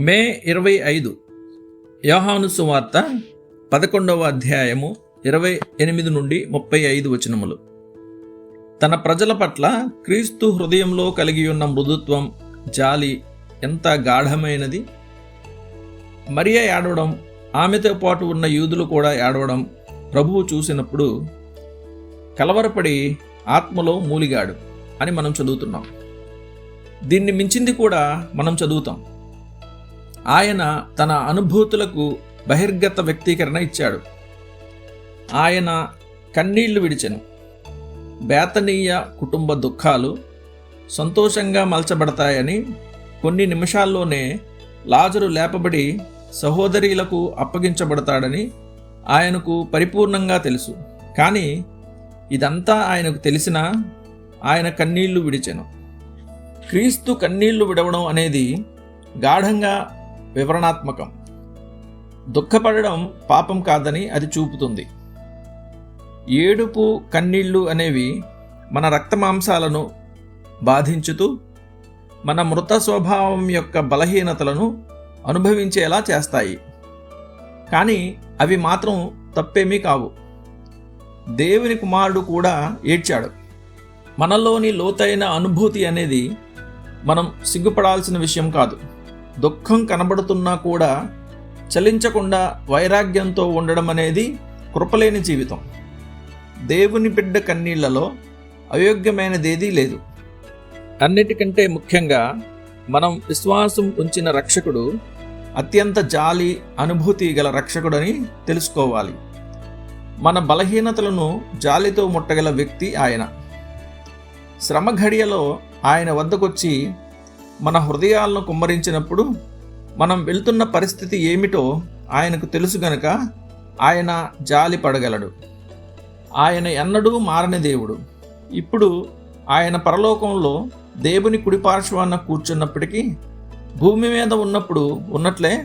మే ఇరవై ఐదు. యోహాను సువార్త పదకొండవ అధ్యాయము ఇరవై ఎనిమిది నుండి ముప్పై ఐదు వచనములు. తన ప్రజల పట్ల క్రీస్తు హృదయంలో కలిగి ఉన్న మృదుత్వం జాలి ఎంత గాఢమైనది! మరియ ఏడవడం ఆమెతో పాటు ఉన్న యూదులు కూడా ఏడవడం ప్రభువు చూసినప్పుడు కలవరపడి ఆత్మలో మూలిగాడు అని మనం చదువుతున్నాం. దీన్ని మించింది కూడా మనం చదువుతాం. ఆయన తన అనుభూతులకు బహిర్గత వ్యక్తీకరణ ఇచ్చాడు. ఆయన కన్నీళ్ళు విడిచెను. బేతనీయ కుటుంబ దుఃఖాలు సంతోషంగా మలచబడతాయని కొన్ని నిమిషాల్లోనే లాజరు లేపబడి సహోదరీలకు అప్పగించబడతాడని ఆయనకు పరిపూర్ణంగా తెలుసు. కానీ ఇదంతా ఆయనకు తెలిసినా ఆయన కన్నీళ్ళు విడిచెను. క్రీస్తు కన్నీళ్ళు విడవడం అనేది గాఢంగా వివరణాత్మకం. దుఃఖపడడం పాపం కాదని అది చూపుతుంది. ఏడుపు కన్నీళ్ళు అనేవి మన రక్తమాంసాలను బాధించుతూ మన మృత స్వభావం యొక్క బలహీనతలను అనుభవించేలా చేస్తాయి. కానీ అవి మాత్రం తప్పేమీ కావు. దేవుని కుమారుడు కూడా ఏడ్చాడు. మనలోని లోతైన అనుభూతి అనేది మనం సిగ్గుపడాల్సిన విషయం కాదు. దుఃఖం కనబడుతున్నా కూడా చలించకుండా వైరాగ్యంతో ఉండడం అనేది కృపలేని జీవితం. దేవుని బిడ్డ కన్నీళ్ళలో అయోగ్యమైనదేదీ లేదు. అన్నిటికంటే ముఖ్యంగా మనం విశ్వాసం ఉంచిన రక్షకుడు అత్యంత జాలి అనుభూతి గల రక్షకుడని తెలుసుకోవాలి. మన బలహీనతలను జాలితో ముట్టగల వ్యక్తి ఆయన. శ్రమ ఘడియలో ఆయన వద్దకొచ్చి మన హృదయాలను కుమ్మరించినప్పుడు మనం వెళ్తున్న పరిస్థితి ఏమిటో ఆయనకు తెలుసు గనక ఆయన జాలి పడగలడు. ఆయన ఎన్నడూ మారని దేవుడు. ఇప్పుడు ఆయన పరలోకంలో దేవుని కుడిపార్శ్వాన కూర్చున్నప్పటికీ భూమి మీద ఉన్నప్పుడు ఉన్నట్లే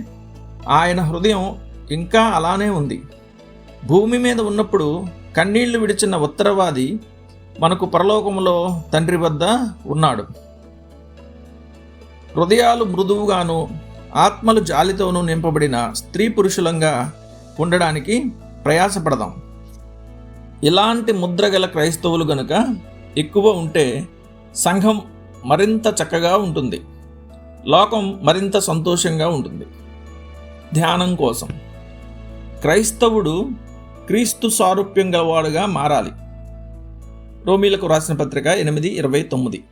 ఆయన హృదయం ఇంకా అలానే ఉంది. భూమి మీద ఉన్నప్పుడు కన్నీళ్ళు విడిచిన ఉత్తరవాది మనకు పరలోకంలో తండ్రి వద్ద ఉన్నాడు. హృదయాలు మృదువుగాను ఆత్మలు జాలితోనూ నింపబడిన స్త్రీ పురుషులంగా ఉండడానికి ప్రయాసపడదాం. ఇలాంటి ముద్రగల క్రైస్తవులు గనుక ఎక్కువ ఉంటే సంఘం మరింత చక్కగా ఉంటుంది. లోకం మరింత సంతోషంగా ఉంటుంది. ధ్యానం కోసం. క్రైస్తవుడు క్రీస్తు సారూప్యం గలవాడుగా మారాలి. రోమిలకు రాసిన పత్రిక ఎనిమిది ఇరవై తొమ్మిది.